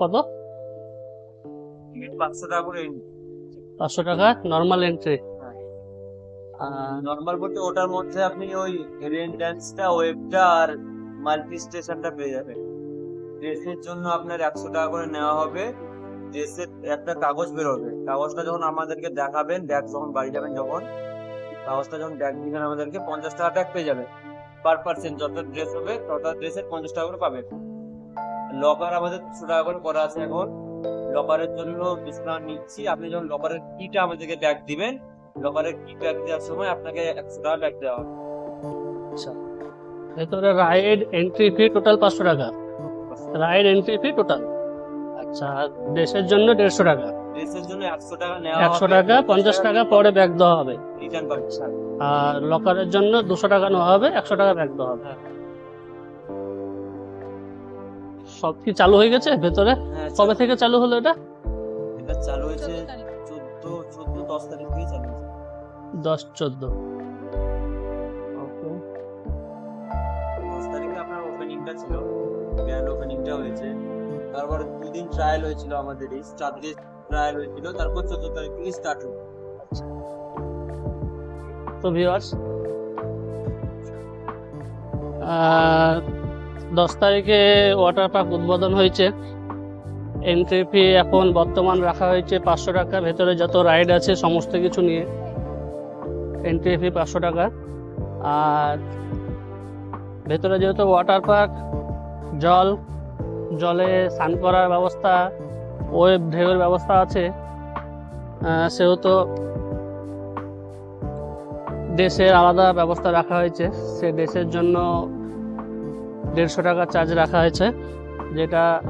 কত? পাঁচশো টাকা করে পাঁচশো টাকা নর্মাল এন্ট্রি নর্মাল বলতে ওটার মধ্যে আপনি ওই রেন ওয়েবটা আর মাল্টি স্টেশনটা পেয়ে যাবেন। ড্রেসের জন্য আপনার একশো টাকা করে নেওয়া হবে। ড্রেসের একটা কাগজ বেরোবে। কাগজটা যখন আমাদেরকে দেখাবেন ব্যাগ যখন বাড়ি যাবেন যখন কাগজটা যখন ব্যাগ দিবেন আমাদেরকে পঞ্চাশ টাকা ব্যাগ পেয়ে যাবে পার পার্সেন্ট যত ড্রেস হবে তত ড্রেসের পঞ্চাশ টাকা করে পাবেন। লকার আমাদের দুশো টাকা করে করা আছে এখন। লকারের জন্য ডিসকাউন্ট নিচ্ছি। আপনি যখন লকারের কিটা আমাদেরকে ব্যাগ দিবেন লকারের কি ব্যাগ দেওয়ার সময় আপনাকে একশো টাকা ব্যাগ দেওয়া হবে। ভেতরে রাইড এন্ট্রি ফি টোটাল পাঁচশো টাকা। রাইড এন্ট্রি ফি টোটাল আচ্ছা দেশের জন্য দেড়শো টাকা। ড্রেসের জন্য একশো টাকা নেওয়া একশো টাকা পঞ্চাশ টাকা পরে ব্যাগ দেওয়া হবে। রিটার্ন পাবেন আর লকারের জন্য দুশো টাকা নেওয়া হবে একশো টাকা ব্যাগ দেওয়া হবে। সব কি চালু হয়ে গেছে ভেতরে? হ্যাঁ কবে থেকে চালু হলো এটা? এটা চালু হয়েছে চোদ্দ চোদ্দ দশ তারিখ থেকে চালু হয়েছে। দশ চোদ্দ। দশ তারিখে আপনার ওপেনিংটা ছিল। গ্র্যান্ড ওপেনিংটা হয়েছে। তারপর দুদিন ট্রায়াল হয়েছিল আমাদের এই চার দিন ট্রায়াল হয়েছিল। তারপর চোদ্দ তারিখ থেকে স্টার্ট হলো। তো ভিউয়ার্স দশ তারিখে ওয়াটার পার্ক উদ্বোধন হয়েছে। এন্ট্রি ফি এখন বর্তমান রাখা হয়েছে পাঁচশো টাকা, ভেতরে যত রাইড আছে সমস্ত কিছু নিয়ে। এন্ট্রি ফি পাঁচশো টাকা। আর ভেতরে যেহেতু ওয়াটার পার্ক জল, জলে স্নান করার ব্যবস্থা ওয়েব ঢেউয়ের ব্যবস্থা আছে সেহেতু দেশের আলাদা ব্যবস্থা রাখা হয়েছে। সে দেশের জন্য দেড়শো টাকা চার্জ রাখা হয়েছে, যেটা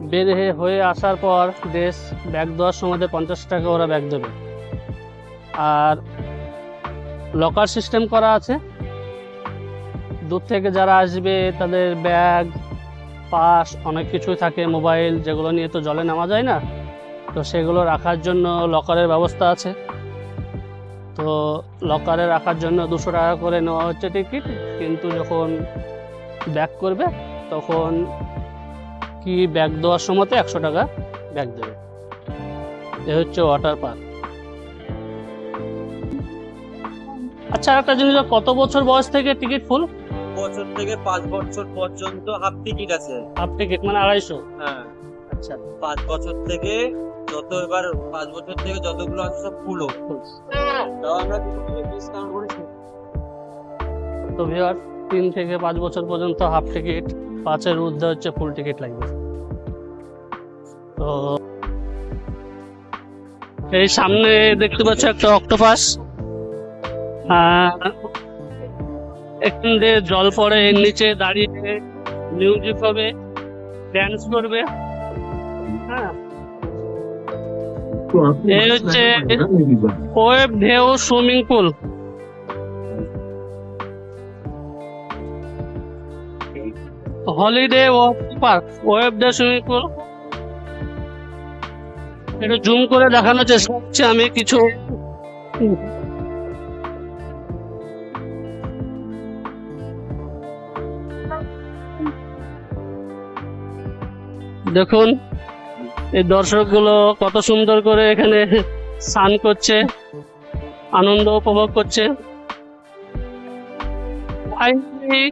বের হয়ে- আসার পর দেশ ব্যাগ দেওয়ার সময় পঞ্চাশ টাকা ওরা ব্যাগ দেবে। আর লকার সিস্টেম করা আছে। দূর থেকে যারা আসবে, তাদের ব্যাগ, পাস, অনেক কিছু থাকে, মোবাইল যেগুলো নিয়ে তো জলে নামা যায় না। তো সেগুলো রাখার জন্য লকারের ব্যবস্থা আছে। তো লকারে রাখার জন্য দুশো টাকা করে নেওয়া হচ্ছে টিকিট কিন্তু যখন ব্যাক করবে তখন কি ব্যাগ দেওয়ার সময় একশো টাকা ব্যাগ দেবে। এ হচ্ছে ওয়াটার পার্ক আচ্ছা একটা জিনিস কত বছর বয়স থেকে টিকিট ফুল বছর থেকে পাঁচ বছর পর্যন্ত হাফ টিকিট আছে। হাফ টিকিট মানে আড়াইশো? হ্যাঁ। আচ্ছা। পাঁচ বছর থেকে যত এবার পাঁচ বছর থেকে যতগুলো আছে সব ফুলও তাও আমরা ডিসকাউন্ট করেছি। তো ভিওর তিন থেকে পাঁচ বছর পর্যন্ত হাফ টিকিট পাঁচের ঊর্ধ্বে হচ্ছে ফুল টিকিট লাগবে। তো এই সামনে দেখতে পাচ্ছ একটা অক্টোপাস এখান দিয়ে জল পড়ে, এর নিচে দাঁড়িয়ে মিউজিক হবে ড্যান্স করবে। হ্যাঁ। এই হচ্ছে ওয়েব ঢেউ swimming pool. Holiday water park wave day swimming pool. একটু জুম করে দেখানোর চেষ্টা করছি আমি কিছু। দেখুন এই দর্শকগুলো কত সুন্দর করে এখানে স্নান করছে আনন্দ উপভোগ করছে। Finally,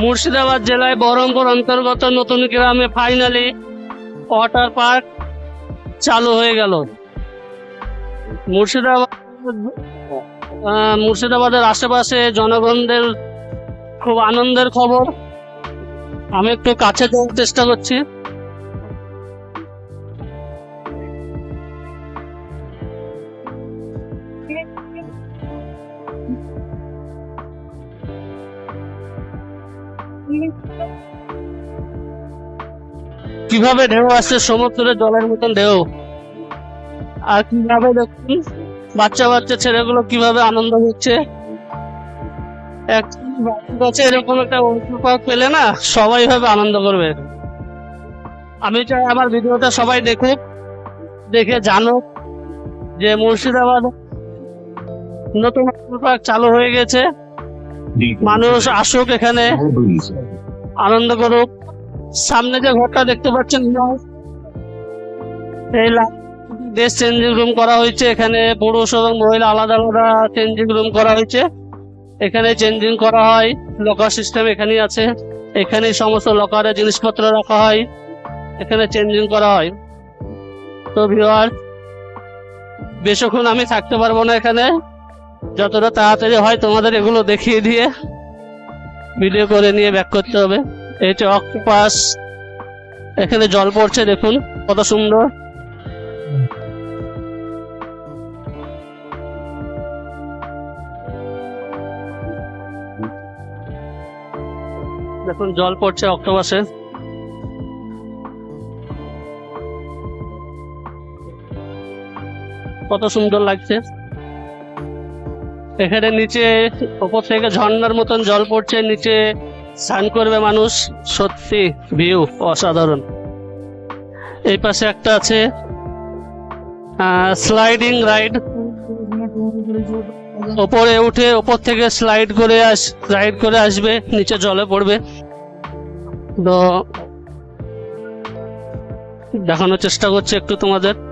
মুর্শিদাবাদ জেলায় বহরমপুর অন্তর্গত নতুন গ্রামে ফাইনালি ওয়াটার পার্ক চালু হয়ে গেল। মুর্শিদাবাদ মুর্শিদাবাদের আশেপাশে জনগণদের খুব আনন্দের খবর। আমি একটু কাছে যাওয়ার চেষ্টা করছি। কীভাবে ঢেউ আসছে? সমুদ্রের জলের মতন ঢেউ। আর কীভাবে দেখুন, বাচ্চা বাচ্চা ছেলেগুলো কীভাবে আনন্দ হচ্ছে। কাছে এরকম একটা পার্ক পেলে না, সবাই ভাবে আনন্দ করবে। আমি চাই আমার ভিডিওটা সবাই দেখুক, দেখে জানুক যে মুর্শিদাবাদ নতুন পার্ক চালু হয়ে গেছে। মানুষ আসুক এখানে, আনন্দ করুক। সামনে যে ঘরটা দেখতে পাচ্ছেন এই ড্রেস চেঞ্জিং রুম করা হয়েছে। এখানে পুরুষ এবং মহিলা আলাদা আলাদা চেঞ্জিং রুম করা হয়েছে। এখানে চেঞ্জিং করা হয়। লকার সিস্টেম এখানেই আছে। এখানে সমস্ত লকারে জিনিসপত্র রাখা হয়। এখানে চেঞ্জিং করা হয়। তো ভিওয়ার বেশিক্ষণ আমি থাকতে পারব না এখানে। যতটা তাড়াতাড়ি হয় তোমাদের এগুলো দেখিয়ে দিয়ে ভিডিও করে নিয়ে ব্যাক করতে হবে। এইটা অক্টোপাস এখানে জল পড়ছে, দেখুন, কত সুন্দর। দেখুন, জল পড়ছে অক্টোপাসে কত সুন্দর লাগছে। এখানে নিচে, ওপর থেকে ঝর্ণার মতন জল পড়ছে, নিচে স্নান করবে মানুষ, সত্যি ভিউ অসাধারণ। এই পাশে একটা আছে স্লাইডিং রাইড ওপরে উঠে, ওপর থেকে স্লাইড করে আস রাইড করে আসবে, নিচে জলে পড়বে। তো, দেখানোর চেষ্টা করছি একটু তোমাদের।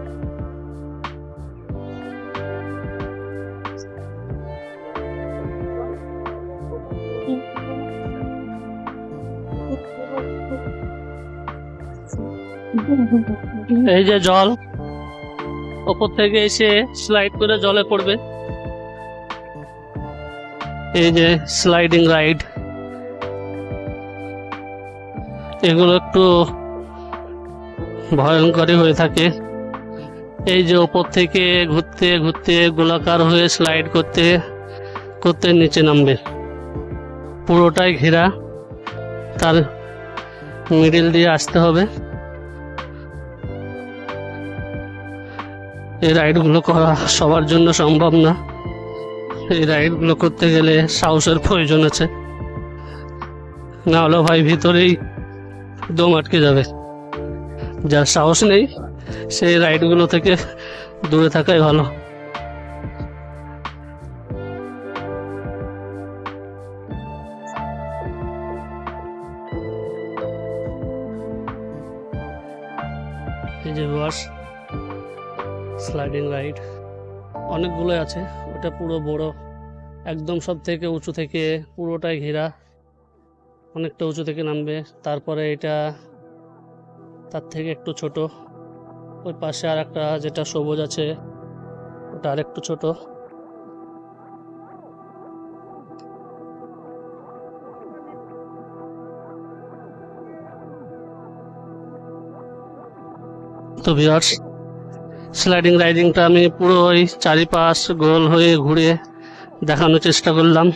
এই যে জল। ওপর থেকে এসে স্লাইড করে জলে পড়বে। এই যে স্লাইডিং রাইড এগুলো একটু ভয়ঙ্করই হয়ে থাকে। এই যে ওপর থেকে ঘুরতে ঘুরতে গোলাকার হয়ে স্লাইড করতে করতে নিচে নামবে। পুরোটাই ঘেরা। তার মিডিল দিয়ে আসতে হবে। এই রাইডগুলো করা সবার জন্য সম্ভব না। এই রাইডগুলো করতে গেলে সাহসের প্রয়োজন আছে। না হলে ভাই ভিতরেই দম আটকে যাবে। যার সাহস নেই, সেই রাইডগুলো থেকে দূরে থাকাই ভালো। স্লাইডিং রাইড অনেকগুলোই আছে। ওটা পুরো বড়, একদম সব থেকে উঁচু থেকে পুরোটাই ঘেরা। অনেকটা উঁচু থেকে নামবে। তারপরে এটা তার থেকে একটু ছোট। ওই পাশে আর একটা যেটা সবুজ আছে, ওটা আর একটু ছোট। তো ভিউয়ার্স স্লাইডিং রাইডিংটা আমি পুরো ওই চারিপাশ গোল হয়ে ঘুরে দেখানোর চেষ্টা করলাম।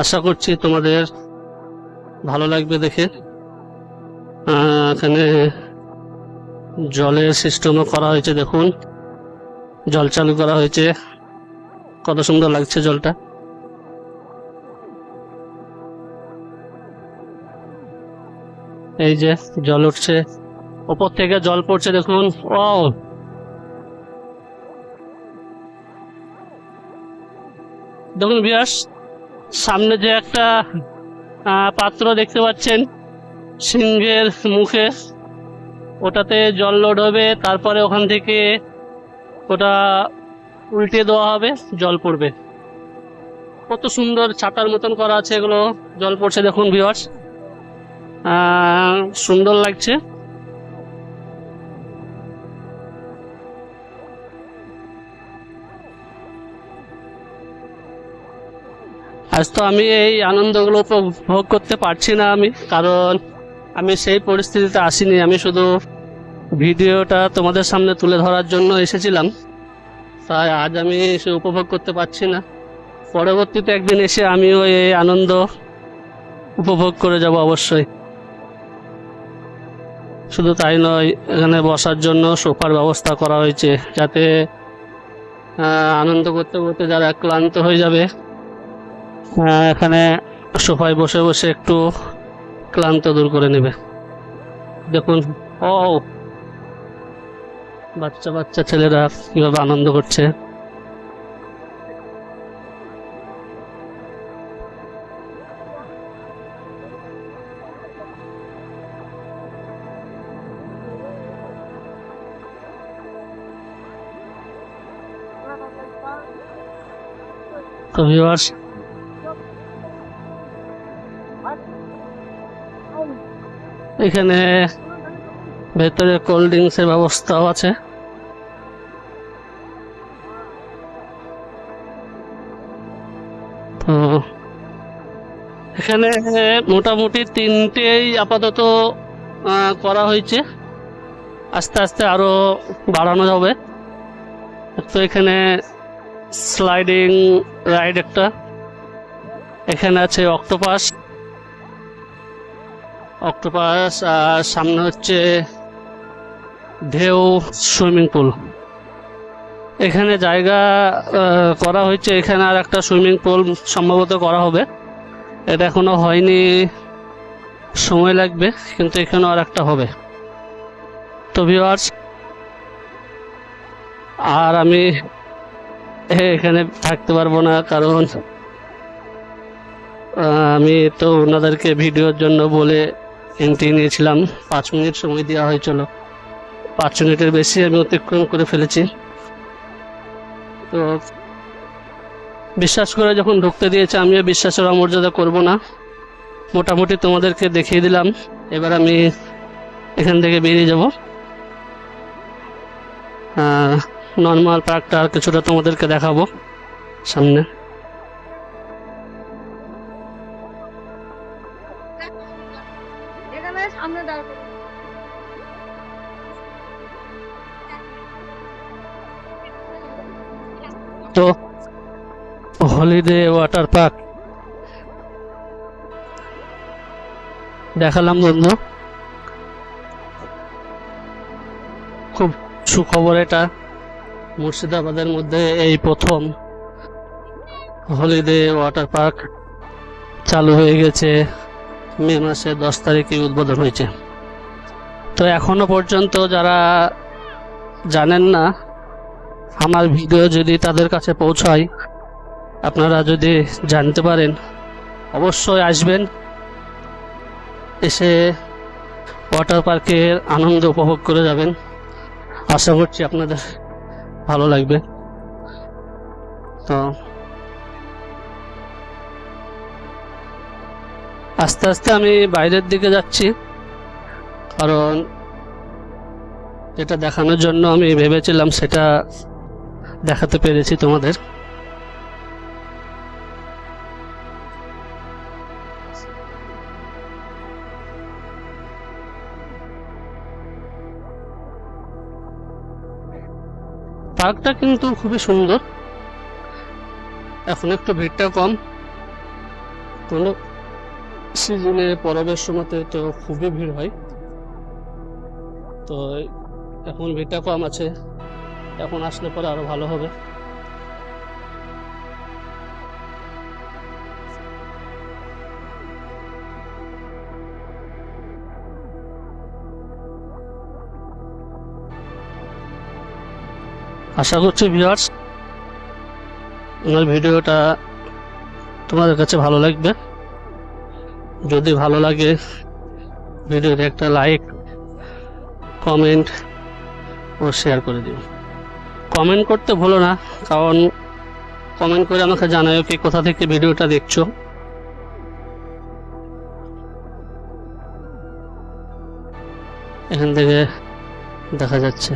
আশা করছি তোমাদের ভালো লাগবে দেখে। এখানে জলের সিস্টেমও করা হয়েছে, দেখুন। জল চালু করা হয়েছে। কত সুন্দর লাগছে জলটা। এই যে জল উঠছে। ওপর থেকে জল পড়ছে দেখুন। দেখুন বিয়াস সামনে যে একটা পাত্র দেখতে পাচ্ছেন, সিংহের মুখে। ওটাতে জল লোড হবে, তারপরে ওখান থেকে ওটা উল্টে দেওয়া হবে, জল পড়বে। কত সুন্দর ছাতার মতন করা আছে এগুলো, জল পড়ছে দেখুন ভিওয়ার্স সুন্দর লাগছে। আজ তো আমি এই আনন্দগুলো উপভোগ করতে পারছি না আমি, কারণ আমি সেই পরিস্থিতিতে আসিনি। আমি শুধু ভিডিওটা তোমাদের সামনে তুলে ধরার জন্য এসেছিলাম। তাই আজ আমি সে উপভোগ করতে পারছি না। পরবর্তীতে একদিন এসে আমিও এই আনন্দ উপভোগ করে যাব অবশ্যই। শুধু তাই নয়, এখানে বসার জন্য সোফার ব্যবস্থা করা হয়েছে যাতে আনন্দ করতে করতে যারা ক্লান্ত হয়ে যাবে হ্যাঁ, এখানে সোফায় বসে বসে একটু ক্লান্ত দূর করে নেবে। দেখুন, ও বাচ্চা বাচ্চা ছেলেরা কীভাবে আনন্দ করছে। তো ভিউয়ার্স এখানে ভেতরে কোল্ড ড্রিঙ্কসের ব্যবস্থাও আছে। তো এখানে মোটামুটি তিনটেই আপাতত করা হয়েছে। আস্তে আস্তে আরও বাড়ানো যাবে। তো এখানে স্লাইডিং রাইড একটা। এখানে আছে অক্টোপাস। অক্টোপাস আর সামনে হচ্ছে ঢেউ, সুইমিং পুল। এখানে জায়গা করা হয়েছে, এখানে আর একটা সুইমিং পুল সম্ভবত করা হবে। এটা এখনও হয়নি, সময় লাগবে, কিন্তু এখানে আর একটা হবে। তো ভিউয়ার্স আর আমি এখানে থাকতে পারব না, কারণ আমি তো ওনাদেরকে ভিডিওর জন্য বলে এন্ট্রি নিয়েছিলাম। পাঁচ মিনিট সময় দেওয়া হয়েছিল। পাঁচ মিনিটের বেশি আমি অতিক্রম করে ফেলেছি। তো বিশ্বাস করে যখন ঢুকতে দিয়েছে, আমিও বিশ্বাসের অমর্যাদা করব না। মোটামুটি তোমাদেরকে দেখিয়ে দিলাম। এবার আমি এখান থেকে বেরিয়ে যাব। নর্মাল পার্কটা কিছুটা তোমাদেরকে দেখাবো সামনে। হলিডে ওয়াটার পার্ক দেখালাম বন্ধু। খুব সুখবর এটা। মুর্শিদাবাদের মধ্যে এই প্রথম হলিডে ওয়াটার পার্ক চালু হয়ে গেছে। মে মাসে দশ তারিখে উদ্বোধন হয়েছে। তো এখনও পর্যন্ত যারা জানেন না, আমার ভিডিও যদি তাদের কাছে পৌঁছায় আপনারা যদি জানতে পারেন, অবশ্যই আসবেন। এসে ওয়াটার পার্কের আনন্দ উপভোগ করে যাবেন। আশা করছি আপনাদের ভালো লাগবে। তো, আস্তে আস্তে আমি বাইরের দিকে যাচ্ছি। কারণ যেটা দেখানোর জন্য আমি ভেবেছিলাম সেটা দেখাতে পেরেছি তোমাদের। পার্কটা কিন্তু খুবই সুন্দর। এখন একটু ভিড়টা কম। কোনো সিজনে পরবের সময়তে তো খুবই ভিড় হয়। তো এখন ভিড়টা কম আছে। এখন আসলে পরে আরও ভালো হবে। আশা করছি ভিউয়ার্স আমার ভিডিওটা তোমাদের কাছে ভালো লাগবে। যদি ভালো লাগে, ভিডিওতে একটা লাইক কমেন্ট ও শেয়ার করে দিও। কমেন্ট করতে ভুলো না, কারণ কমেন্ট করে আমাকে জানাও কি কোথা থেকে ভিডিওটা দেখছ। এখান থেকে দেখা যাচ্ছে।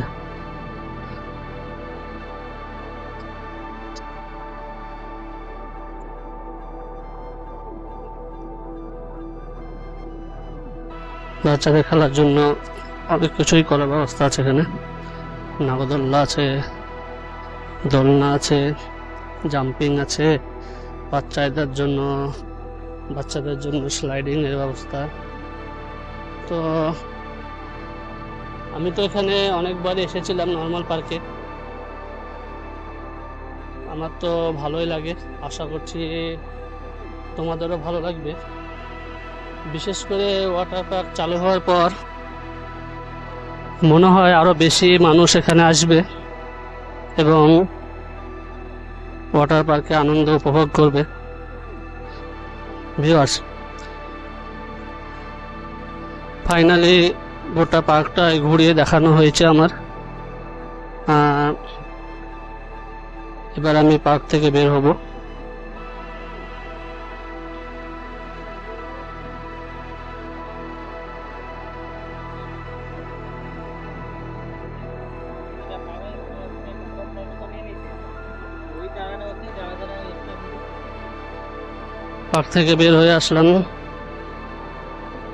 বাচ্চাদের খেলার জন্য অনেক কিছুই করার ব্যবস্থা আছে এখানে। নাগদোল্লা আছে, দোলনা আছে, জাম্পিং আছে, বাচ্চাদের জন্য বাচ্চাদের জন্য স্লাইডিং এর ব্যবস্থা। তো আমি তো এখানে অনেকবার এসেছিলাম নর্মাল পার্কে আমার তো ভালোই লাগে, আশা করছি তোমাদেরও ভালো লাগবে। বিশেষ করে ওয়াটার পার্ক চালু হওয়ার পর মনে হয় আরও বেশি মানুষ এখানে আসবে এবং ওয়াটার পার্কে আনন্দ উপভোগ করবে। ভিউয়ার্স ফাইনালি গোটা পার্কটা ঘুরিয়ে দেখানো হয়েছে আমার। এবার আমি পার্ক থেকে বের হব। পার্ক থেকে বের হয়ে আসলাম।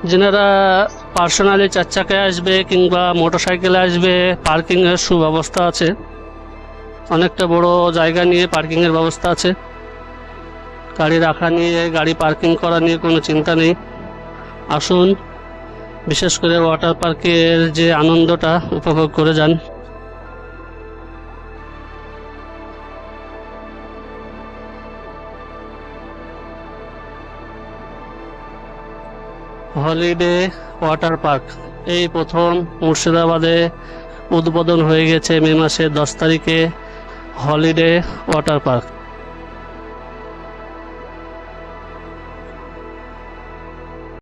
যেনারা পার্সোনালি চার চাকায় আসবে কিংবা মোটর সাইকেলে আসবে, পার্কিংয়ের সুব্যবস্থা আছে। অনেকটা বড় জায়গা নিয়ে পার্কিংয়ের ব্যবস্থা আছে। গাড়ি রাখা নিয়ে, গাড়ি পার্কিং করা নিয়ে কোনো চিন্তা নেই। আসুন, বিশেষ করে ওয়াটার পার্কের যে আনন্দটা উপভোগ করে যান। Holiday water park. এই প্রথম মুর্শিদাবাদে উদ্বোধন হয়ে গেছে মে মাসের দশ তারিখে হলিডে ওয়াটার পার্ক।